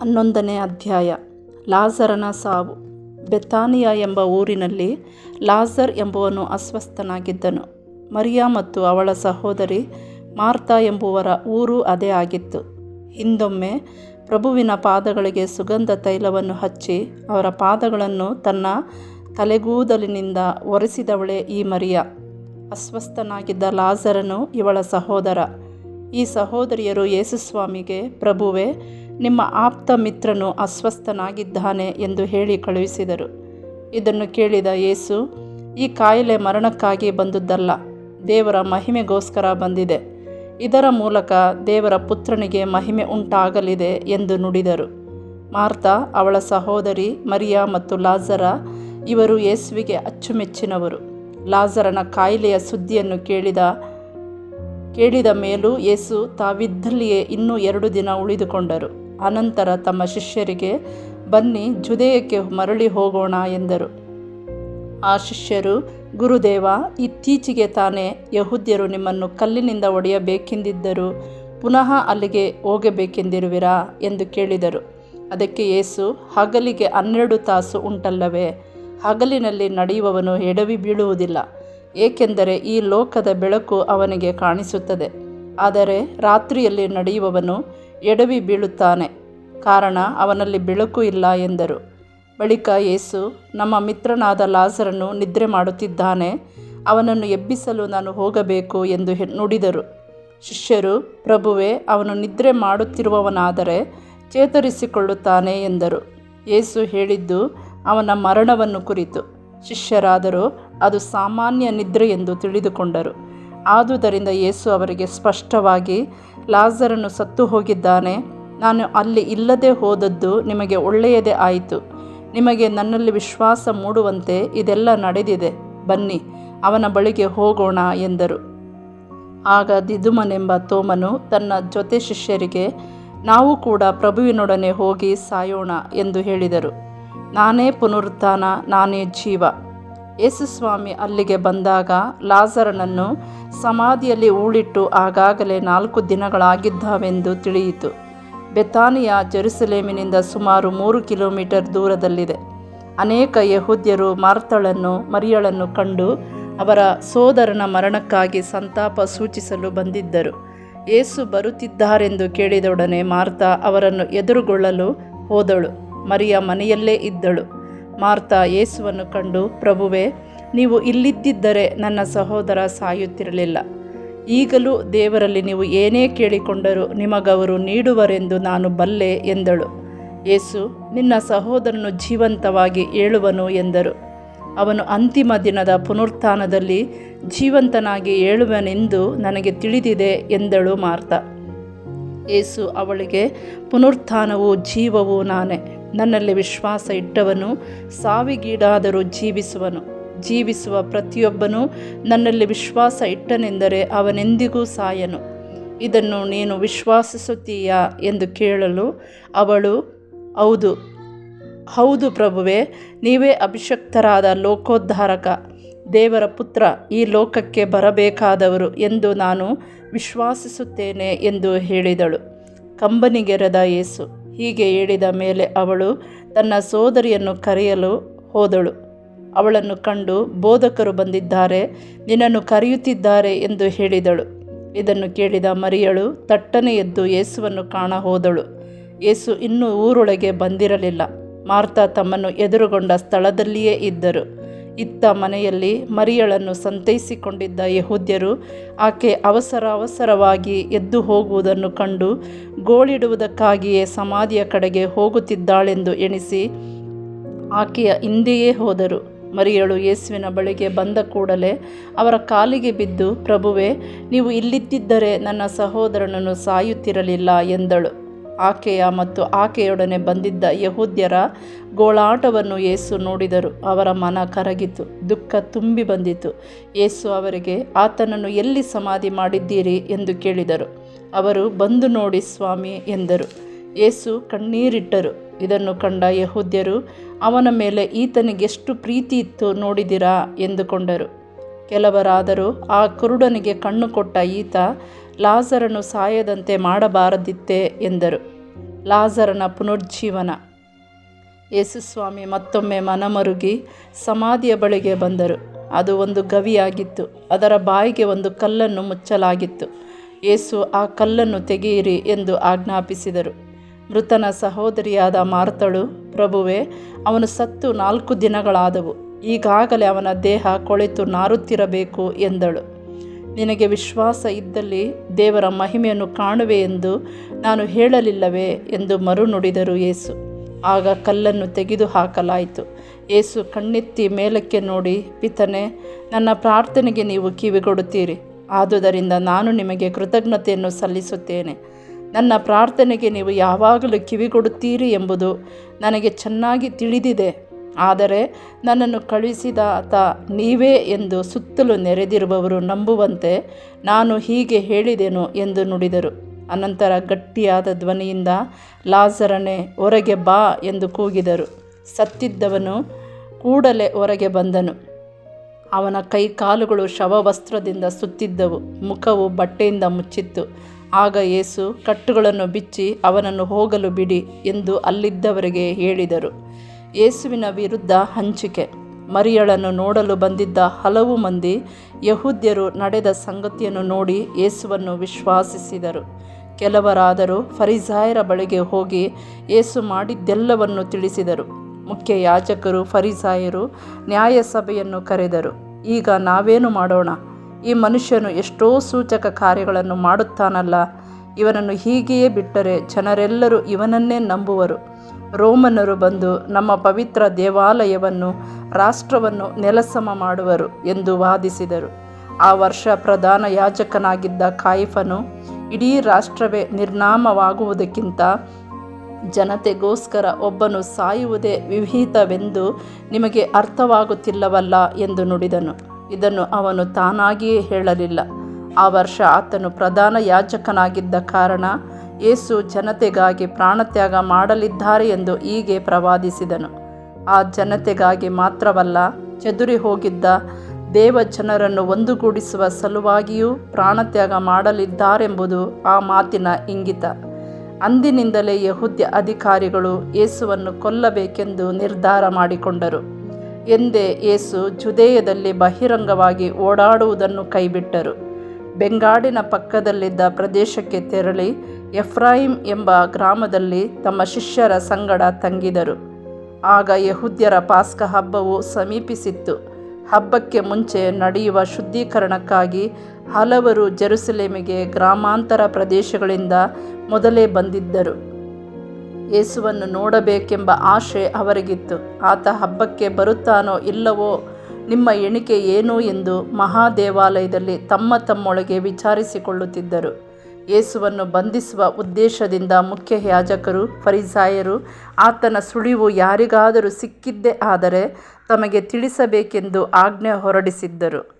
ಹನ್ನೊಂದನೇ ಅಧ್ಯಾಯ. ಲಾಜರನ ಸಾವು. ಬೆತಾನಿಯಾ ಎಂಬ ಊರಿನಲ್ಲಿ ಲಾಜರ್ ಎಂಬುವನು ಅಸ್ವಸ್ಥನಾಗಿದ್ದನು. ಮರಿಯಾ ಮತ್ತು ಅವಳ ಸಹೋದರಿ ಮಾರ್ತಾ ಎಂಬುವರ ಊರು ಅದೇ ಆಗಿತ್ತು. ಹಿಂದೊಮ್ಮೆ ಪ್ರಭುವಿನ ಪಾದಗಳಿಗೆ ಸುಗಂಧ ತೈಲವನ್ನು ಹಚ್ಚಿ ಅವರ ಪಾದಗಳನ್ನು ತನ್ನ ತಲೆಗೂದಲಿನಿಂದ ಒರೆಸಿದವಳೇ ಈ ಮರಿಯ. ಅಸ್ವಸ್ಥನಾಗಿದ್ದ ಲಾಜರನು ಇವಳ ಸಹೋದರ. ಈ ಸಹೋದರಿಯರು ಯೇಸುಸ್ವಾಮಿಗೆ ಪ್ರಭುವೇ ನಿಮ್ಮ ಆಪ್ತ ಮಿತ್ರನು ಅಸ್ವಸ್ಥನಾಗಿದ್ದಾನೆ ಎಂದು ಹೇಳಿ ಕಳುಹಿಸಿದರು. ಇದನ್ನು ಕೇಳಿದ ಯೇಸು, ಈ ಕಾಯಿಲೆ ಮರಣಕ್ಕಾಗಿ ಬಂದುದಲ್ಲ ದೇವರ ಮಹಿಮೆಗೋಸ್ಕರ ಬಂದಿದೆ. ಇದರ ಮೂಲಕ ದೇವರ ಪುತ್ರನಿಗೆ ಮಹಿಮೆ ಉಂಟಾಗಲಿದೆ ಎಂದು ನುಡಿದರು. ಮಾರ್ತಾ, ಅವಳ ಸಹೋದರಿ ಮರಿಯಾ ಮತ್ತು ಲಾಜರ, ಇವರು ಯೇಸುವಿಗೆ ಅಚ್ಚುಮೆಚ್ಚಿನವರು. ಲಾಜರನ ಕಾಯಿಲೆಯ ಸುದ್ದಿಯನ್ನು ಕೇಳಿದ ಕೇಳಿದ ಮೇಲೂ ಯೇಸು ತಾವಿದ್ದಲ್ಲಿಯೇ ಇನ್ನೂ ಎರಡು ದಿನ ಉಳಿದುಕೊಂಡರು. ಅನಂತರ ತಮ್ಮ ಶಿಷ್ಯರಿಗೆ, ಬನ್ನಿ ಜುದೇಯಕ್ಕೆ ಮರಳಿ ಹೋಗೋಣ ಎಂದರು. ಆ ಶಿಷ್ಯರು, ಗುರುದೇವ, ಇತ್ತೀಚೆಗೆ ತಾನೇ ಯಹೂದ್ಯರು ನಿಮ್ಮನ್ನು ಕಲ್ಲಿನಿಂದ ಒಡೆಯಬೇಕೆಂದಿದ್ದರು ಪುನಃ ಅಲ್ಲಿಗೆ ಹೋಗಬೇಕೆಂದಿರುವಿರಾ ಎಂದು ಕೇಳಿದರು. ಅದಕ್ಕೆ ಯೇಸು, ಹಗಲಿಗೆ ಹನ್ನೆರಡು ತಾಸು ಉಂಟಲ್ಲವೇ, ಹಗಲಿನಲ್ಲಿ ನಡೆಯುವವನು ಎಡವಿ ಬೀಳುವುದಿಲ್ಲ, ಏಕೆಂದರೆ ಈ ಲೋಕದ ಬೆಳಕು ಅವನಿಗೆ ಕಾಣಿಸುತ್ತದೆ. ಆದರೆ ರಾತ್ರಿಯಲ್ಲಿ ನಡೆಯುವವನು ಎಡವಿ ಬೀಳುತ್ತಾನೆ. ಕಾರಣ, ಅವನಲ್ಲಿ ಬೆಳಕು ಇಲ್ಲ ಎಂದರು. ಬಳಿಕ ಯೇಸು, ನಮ್ಮ ಮಿತ್ರನಾದ ಲಾಸರನ್ನು ನಿದ್ರೆ ಮಾಡುತ್ತಿದ್ದಾನೆ, ಅವನನ್ನು ಎಬ್ಬಿಸಲು ನಾನು ಹೋಗಬೇಕು ಎಂದು ನುಡಿದರು. ಶಿಷ್ಯರು, ಪ್ರಭುವೆ, ಅವನು ನಿದ್ರೆ ಮಾಡುತ್ತಿರುವವನಾದರೆ ಚೇತರಿಸಿಕೊಳ್ಳುತ್ತಾನೆ ಎಂದರು. ಯೇಸು ಹೇಳಿದ್ದು ಅವನ ಮರಣವನ್ನು ಕುರಿತು. ಶಿಷ್ಯರಾದರೂ, ಅದು ಸಾಮಾನ್ಯ ನಿದ್ರೆ ಎಂದು ತಿಳಿದುಕೊಂಡರು. ಆದುದರಿಂದ ಯೇಸು ಅವರಿಗೆ ಸ್ಪಷ್ಟವಾಗಿ ಲಾಜರನು ಸತ್ತು ಹೋಗಿದ್ದಾನೆ. ನಾನು ಅಲ್ಲಿ ಇಲ್ಲದೆ ಹೋದದ್ದು ನಿಮಗೆ ಒಳ್ಳೆಯದೇ ಆಯಿತು. ನಿಮಗೆ ನನ್ನಲ್ಲಿ ವಿಶ್ವಾಸ ಮೂಡುವಂತೆ ಇದೆಲ್ಲ ನಡೆದಿದೆ. ಬನ್ನಿ, ಅವನ ಬಳಿಗೆ ಹೋಗೋಣ ಎಂದರು. ಆಗ ದಿದುಮನೆಂಬ ತೋಮನು ತನ್ನ ಜೊತೆ ಶಿಷ್ಯರಿಗೆ, ನಾವು ಕೂಡ ಪ್ರಭುವಿನೊಡನೆ ಹೋಗಿ ಸಾಯೋಣ ಎಂದು ಹೇಳಿದರು. ನಾನೇ ಪುನರುತ್ಥಾನ, ನಾನೇ ಜೀವ. ಯೇಸುಸ್ವಾಮಿ ಅಲ್ಲಿಗೆ ಬಂದಾಗ ಲಾಜರನನ್ನು ಸಮಾಧಿಯಲ್ಲಿ ಊಳಿಟ್ಟು ಆಗಾಗಲೇ ನಾಲ್ಕು ದಿನಗಳಾಗಿದ್ದಾವೆಂದು ತಿಳಿಯಿತು. ಬೆತಾನಿಯ ಜೆರುಸಲೇಮಿನಿಂದ ಸುಮಾರು ಮೂರು ಕಿಲೋಮೀಟರ್ ದೂರದಲ್ಲಿದೆ. ಅನೇಕ ಯಹೂದ್ಯರು ಮಾರ್ತಳನ್ನು, ಮರಿಯಳನ್ನು ಕಂಡು ಅವರ ಸೋದರನ ಮರಣಕ್ಕಾಗಿ ಸಂತಾಪ ಸೂಚಿಸಲು ಬಂದಿದ್ದರು. ಏಸು ಬರುತ್ತಿದ್ದಾರೆಂದು ಕೇಳಿದೊಡನೆ ಮಾರ್ತಾ ಅವರನ್ನು ಎದುರುಗೊಳ್ಳಲು ಹೋದಳು. ಮರಿಯ ಮನೆಯಲ್ಲೇ ಇದ್ದಳು. ಮಾರ್ತಾ ಯೇಸುವನ್ನು ಕಂಡು, ಪ್ರಭುವೆ, ನೀವು ಇಲ್ಲಿದ್ದಿದ್ದರೆ ನನ್ನ ಸಹೋದರ ಸಾಯುತ್ತಿರಲಿಲ್ಲ. ಈಗಲೂ ದೇವರಲ್ಲಿ ನೀವು ಏನೇ ಕೇಳಿಕೊಂಡರೂ ನಿಮಗವರು ನೀಡುವರೆಂದು ನಾನು ಬಲ್ಲೆ, ಎಂದಳು. ಯೇಸು, ನಿನ್ನ ಸಹೋದರನು ಜೀವಂತವಾಗಿ ಏಳುವನು, ಎಂದರು. ಅವನು ಅಂತಿಮ ದಿನದ ಪುನರುತ್ಥಾನದಲ್ಲಿ, ಜೀವಂತನಾಗಿ ಏಳುವನೆಂದು ನನಗೆ ತಿಳಿದಿದೆ, ಎಂದಳು ಮಾರ್ತ. ಯೇಸು ಅವಳಿಗೆ, ಪುನರುತ್ಥಾನವು ಜೀವವು ನಾನೇ. ನನ್ನಲ್ಲಿ ವಿಶ್ವಾಸ ಇಟ್ಟವನು, ಸಾವಿಗೀಡಾದರೂ ಜೀವಿಸುವನು. ಜೀವಿಸುವ ಪ್ರತಿಯೊಬ್ಬನೂ ನನ್ನಲ್ಲಿ ವಿಶ್ವಾಸ ಇಟ್ಟನೆಂದರೆ ಅವನೆಂದಿಗೂ ಸಾಯನು. ಇದನ್ನು ನೀನು ವಿಶ್ವಾಸಿಸುತ್ತೀಯಾ ಎಂದು ಕೇಳಲು ಅವಳು, ಹೌದು ಹೌದು ಪ್ರಭುವೆ, ನೀವೇ ಅಭಿಷಕ್ತರಾದ ಲೋಕೋದ್ಧಾರಕ, ದೇವರ ಪುತ್ರ, ಈ ಲೋಕಕ್ಕೆ ಬರಬೇಕಾದವರು ಎಂದು ನಾನು ವಿಶ್ವಾಸಿಸುತ್ತೇನೆ ಎಂದು ಹೇಳಿದಳು. ಕಂಬನಿಗೆರೆದ ಯೇಸು. ಹೀಗೆ ಹೇಳಿದ ಮೇಲೆ ಅವಳು ತನ್ನ ಸೋದರಿಯನ್ನು ಕರೆಯಲು ಹೋದಳು. ಅವಳನ್ನು ಕಂಡು ಬೋಧಕರು ಬಂದಿದ್ದಾರೆ, ನಿನ್ನನ್ನು ಕರೆಯುತ್ತಿದ್ದಾರೆ ಎಂದು ಹೇಳಿದಳು. ಇದನ್ನು ಕೇಳಿದ ಮರಿಯಳು ತಟ್ಟನೆ ಎದ್ದು ಯೇಸುವನ್ನು ಕಾಣ ಹೋದಳು. ಯೇಸು ಇನ್ನೂ ಊರೊಳಗೆ ಬಂದಿರಲಿಲ್ಲ. ಮಾರ್ತಾ ತಮ್ಮನ್ನು ಎದುರುಗೊಂಡ ಸ್ಥಳದಲ್ಲಿಯೇ ಇದ್ದರು. ಇತ್ತ ಮನೆಯಲ್ಲಿ ಮರಿಯಳನ್ನು ಸಂತೈಸಿಕೊಂಡಿದ್ದ ಯಹೂದ್ಯರು ಆಕೆ ಅವಸರ ಅವಸರವಾಗಿ ಎದ್ದು ಹೋಗುವುದನ್ನು ಕಂಡು ಗೋಳಿಡುವುದಕ್ಕಾಗಿಯೇ ಸಮಾಧಿಯ ಕಡೆಗೆ ಹೋಗುತ್ತಿದ್ದಾಳೆಂದು ಎಣಿಸಿ ಆಕೆಯ ಹಿಂದೆಯೇ ಹೋದರು. ಮರಿಯಳು ಯೇಸುವಿನ ಬಳಿಗೆ ಬಂದ ಕೂಡಲೇ ಅವರ ಕಾಲಿಗೆ ಬಿದ್ದು, ಪ್ರಭುವೇ, ನೀವು ಇಲ್ಲಿದ್ದಿದ್ದರೆ ನನ್ನ ಸಹೋದರನನ್ನು ಸಾಯುತ್ತಿರಲಿಲ್ಲ ಎಂದಳು. ಆಕೆಯ ಮತ್ತು ಆಕೆಯೊಡನೆ ಬಂದಿದ್ದ ಯಹೂದ್ಯರ ಗೋಳಾಟವನ್ನು ಯೇಸು ನೋಡಿದರು. ಅವರ ಮನ ಕರಗಿತು, ದುಃಖ ತುಂಬಿ ಬಂದಿತು. ಯೇಸು ಅವರಿಗೆ, ಆತನನ್ನು ಎಲ್ಲಿ ಸಮಾಧಿ ಮಾಡಿದ್ದೀರಿ? ಎಂದು ಕೇಳಿದರು. ಅವರು, ಬಂದು ನೋಡಿ ಸ್ವಾಮಿ ಎಂದರು. ಯೇಸು ಕಣ್ಣೀರಿಟ್ಟರು. ಇದನ್ನು ಕಂಡ ಯಹೂದ್ಯರು, ಅವನ ಮೇಲೆ ಈತನಿಗೆಷ್ಟು ಪ್ರೀತಿ ಇತ್ತು ನೋಡಿದಿರಾ? ಎಂದುಕೊಂಡರು. ಕೆಲವರಾದರೂ, ಆ ಕುರುಡನಿಗೆ ಕಣ್ಣು ಕೊಟ್ಟ ಈತ ಲಾಜರನು ಸಾಯದಂತೆ ಮಾಡಬಾರದಿತ್ತೇ ಎಂದರು. ಲಾಜರನ ಪುನರುಜ್ಜೀವನ. ಯೇಸುಸ್ವಾಮಿ ಮತ್ತೊಮ್ಮೆ ಮನಮರುಗಿ ಸಮಾಧಿಯ ಬಳಿಗೆ ಬಂದರು. ಅದು ಒಂದು ಗವಿಯಾಗಿತ್ತು. ಅದರ ಬಾಯಿಗೆ ಒಂದು ಕಲ್ಲನ್ನು ಮುಚ್ಚಲಾಗಿತ್ತು. ಯೇಸು, ಆ ಕಲ್ಲನ್ನು ತೆಗೆಯಿರಿ ಎಂದು ಆಜ್ಞಾಪಿಸಿದರು. ಮೃತನ ಸಹೋದರಿಯಾದ ಮಾರ್ತಳು, ಪ್ರಭುವೆ, ಅವನು ಸತ್ತು ನಾಲ್ಕು ದಿನಗಳಾದವು. ಈಗಾಗಲೇ ಅವನ ದೇಹ ಕೊಳೆತು ನಾರುತ್ತಿರಬೇಕು ಎಂದಳು. ನಿನಗೆ ವಿಶ್ವಾಸ ಇದ್ದಲ್ಲಿ ದೇವರ ಮಹಿಮೆಯನ್ನು ಕಾಣುವೆ ಎಂದು ನಾನು ಹೇಳಲಿಲ್ಲವೇ ಎಂದು ಮರು ನುಡಿದರು ಯೇಸು. ಆಗ ಕಲ್ಲನ್ನು ತೆಗೆದು ಹಾಕಲಾಯಿತು. ಏಸು ಕಣ್ಣೆತ್ತಿ ಮೇಲಕ್ಕೆ ನೋಡಿ, ಪಿತನೆ, ನನ್ನ ಪ್ರಾರ್ಥನೆಗೆ ನೀವು ಕಿವಿಗೊಡುತ್ತೀರಿ. ಆದುದರಿಂದ ನಾನು ನಿಮಗೆ ಕೃತಜ್ಞತೆಯನ್ನು ಸಲ್ಲಿಸುತ್ತೇನೆ. ನನ್ನ ಪ್ರಾರ್ಥನೆಗೆ ನೀವು ಯಾವಾಗಲೂ ಕಿವಿಗೊಡುತ್ತೀರಿ ಎಂಬುದು ನನಗೆ ಚೆನ್ನಾಗಿ ತಿಳಿದಿದೆ. ಆದರೆ ನನ್ನನ್ನು ಕಳುಹಿಸಿದ ಆತ ನೀವೇ ಎಂದು ಸುತ್ತಲೂ ನೆರೆದಿರುವವರು ನಂಬುವಂತೆ ನಾನು ಹೀಗೆ ಹೇಳಿದೆನು ಎಂದು ನುಡಿದರು. ಅನಂತರ ಗಟ್ಟಿಯಾದ ಧ್ವನಿಯಿಂದ ಲಾಜರನೆ, ಹೊರಗೆ ಬಾ ಎಂದು ಕೂಗಿದರು. ಸತ್ತಿದ್ದವನು ಕೂಡಲೇ ಹೊರಗೆ ಬಂದನು. ಅವನ ಕೈ ಕಾಲುಗಳು ಶವವಸ್ತ್ರದಿಂದ ಸುತ್ತಿದ್ದವು. ಮುಖವು ಬಟ್ಟೆಯಿಂದ ಮುಚ್ಚಿತ್ತು. ಆಗ ಯೇಸು, ಕಟ್ಟುಗಳನ್ನು ಬಿಚ್ಚಿ ಅವನನ್ನು ಹೋಗಲು ಬಿಡಿ ಎಂದು ಅಲ್ಲಿದ್ದವರಿಗೆ ಹೇಳಿದರು. ಯೇಸುವಿನ ವಿರುದ್ಧ ಹಂಚಿಕೆ. ಮರಿಯಳನ್ನು ನೋಡಲು ಬಂದಿದ್ದ ಹಲವು ಮಂದಿ ಯಹೂದ್ಯರು ನಡೆದ ಸಂಗತಿಯನ್ನು ನೋಡಿ ಯೇಸುವನ್ನು ವಿಶ್ವಾಸಿಸಿದರು. ಕೆಲವರಾದರೂ ಫರಿಸಾಯರ ಬಳಿಗೆ ಹೋಗಿ ಯೇಸು ಮಾಡಿದ್ದೆಲ್ಲವನ್ನು ತಿಳಿಸಿದರು. ಮುಖ್ಯ ಯಾಜಕರು ಫರಿಸಾಯರು ನ್ಯಾಯಸಭೆಯನ್ನು ಕರೆದರು. ಈಗ ನಾವೇನು ಮಾಡೋಣ? ಈ ಮನುಷ್ಯನು ಎಷ್ಟೋ ಸೂಚಕ ಕಾರ್ಯಗಳನ್ನು ಮಾಡುತ್ತಾನಲ್ಲ. ಇವನನ್ನು ಹೀಗೆಯೇ ಬಿಟ್ಟರೆ ಜನರೆಲ್ಲರೂ ಇವನನ್ನೇ ನಂಬುವರು. ರೋಮನ್ನರು ಬಂದು ನಮ್ಮ ಪವಿತ್ರ ದೇವಾಲಯವನ್ನು, ರಾಷ್ಟ್ರವನ್ನು ನೆಲಸಮ ಮಾಡುವರು ಎಂದು ವಾದಿಸಿದರು. ಆ ವರ್ಷ ಪ್ರಧಾನ ಯಾಜಕನಾಗಿದ್ದ ಕಾಯಿಫನು ಇಡೀ ರಾಷ್ಟ್ರವೇ ನಿರ್ನಾಮವಾಗುವುದಕ್ಕಿಂತ ಜನತೆಗೋಸ್ಕರ ಒಬ್ಬನು ಸಾಯುವುದೇ ವಿಹಿತವೆಂದು ನಿಮಗೆ ಅರ್ಥವಾಗುತ್ತಿಲ್ಲವಲ್ಲ ಎಂದು ನುಡಿದನು. ಇದನ್ನು ಅವನು ತಾನಾಗಿಯೇ ಹೇಳಲಿಲ್ಲ. ಆ ವರ್ಷ ಆತನು ಪ್ರಧಾನ ಯಾಜಕನಾಗಿದ್ದ ಕಾರಣ ಯೇಸು ಜನತೆಗಾಗಿ ಪ್ರಾಣತ್ಯಾಗ ಮಾಡಲಿದ್ದಾರೆ ಎಂದು ಹೀಗೆ ಪ್ರವಾದಿಸಿದನು. ಆ ಜನತೆಗಾಗಿ ಮಾತ್ರವಲ್ಲ, ಚದುರಿ ಹೋಗಿದ್ದ ದೇವ ಜನರನ್ನು ಒಂದುಗೂಡಿಸುವ ಸಲುವಾಗಿಯೂ ಪ್ರಾಣತ್ಯಾಗ ಮಾಡಲಿದ್ದಾರೆಂಬುದು ಆ ಮಾತಿನ ಇಂಗಿತ. ಅಂದಿನಿಂದಲೇ ಯಹುದ್ಯ ಅಧಿಕಾರಿಗಳು ಯೇಸುವನ್ನು ಕೊಲ್ಲಬೇಕೆಂದು ನಿರ್ಧಾರ ಮಾಡಿಕೊಂಡರು. ಎಂದೇ ಏಸು ಜುದೇಯದಲ್ಲಿ ಬಹಿರಂಗವಾಗಿ ಓಡಾಡುವುದನ್ನು ಕೈಬಿಟ್ಟರು. ಬೆಂಗಾಡಿನ ಪಕ್ಕದಲ್ಲಿದ್ದ ಪ್ರದೇಶಕ್ಕೆ ತೆರಳಿ ಎಫ್ರಾಯಿಂ ಎಂಬ ಗ್ರಾಮದಲ್ಲಿ ತಮ್ಮ ಶಿಷ್ಯರ ಸಂಗಡ ತಂಗಿದರು. ಆಗ ಯಹುದ್ಯರ ಪಾಸ್ಕ ಹಬ್ಬವು ಸಮೀಪಿಸಿತ್ತು. ಹಬ್ಬಕ್ಕೆ ಮುಂಚೆ ನಡೆಯುವ ಶುದ್ಧೀಕರಣಕ್ಕಾಗಿ ಹಲವರು ಜೆರುಸಲೇಮಿಗೆ ಗ್ರಾಮಾಂತರ ಪ್ರದೇಶಗಳಿಂದ ಮೊದಲೇ ಬಂದಿದ್ದರು. ಯೇಸುವನ್ನು ನೋಡಬೇಕೆಂಬ ಆಶೆ ಅವರಿಗಿತ್ತು. ಆತ ಹಬ್ಬಕ್ಕೆ ಬರುತ್ತಾನೋ ಇಲ್ಲವೋ, ನಿಮ್ಮ ಎಣಿಕೆ ಏನು ಎಂದು ಮಹಾದೇವಾಲಯದಲ್ಲಿ ತಮ್ಮ ತಮ್ಮೊಳಗೆ ವಿಚಾರಿಸಿಕೊಳ್ಳುತ್ತಿದ್ದರು. ಯೇಸುವನ್ನು ಬಂಧಿಸುವ ಉದ್ದೇಶದಿಂದ ಮುಖ್ಯ ಯಾಜಕರು ಫರಿಸಾಯರು, ಆತನ ಸುಳಿವು ಯಾರಿಗಾದರೂ ಸಿಕ್ಕಿದ್ದೇ ಆದರೆ ತಮಗೆ ತಿಳಿಸಬೇಕೆಂದು ಆಜ್ಞೆ ಹೊರಡಿಸಿದ್ದರು.